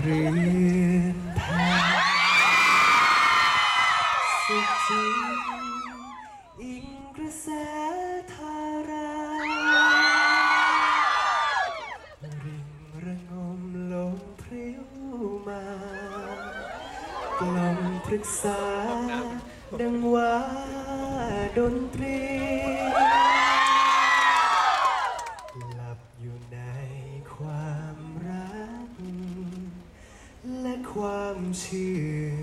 เรือนแพสุขจริงอิงกระแสทาราริงระงมลมพริ้วมากล่อมปรึกษาดังว่าดนตรี ความชื่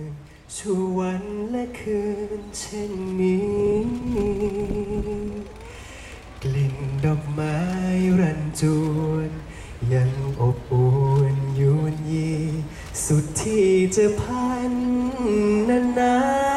นชวันและคืนเช่นนี้ กลิ่นดอกไม้รันจวน ยังอบอุ่นยวนยี สุดที่จะพันนานา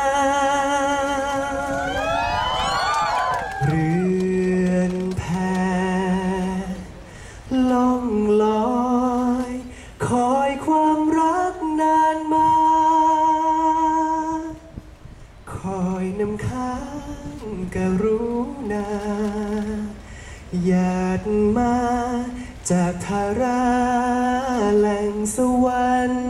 อยน้ำค้างกรุณาหยาดมาจากทาราแหล่งสวรรค์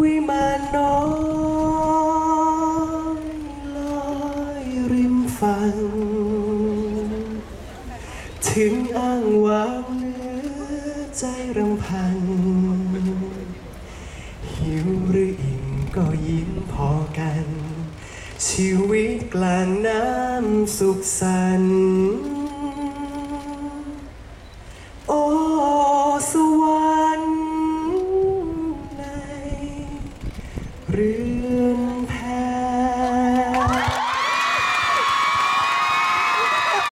วิมานน้อยลอยริมฝั่งถึงอ้างว้างเหลือใจรำพัน ก็ยิ้มพอกัน ชีวิตกลางน้ำสุขสันต์โอ้สวรรค์ในเรือน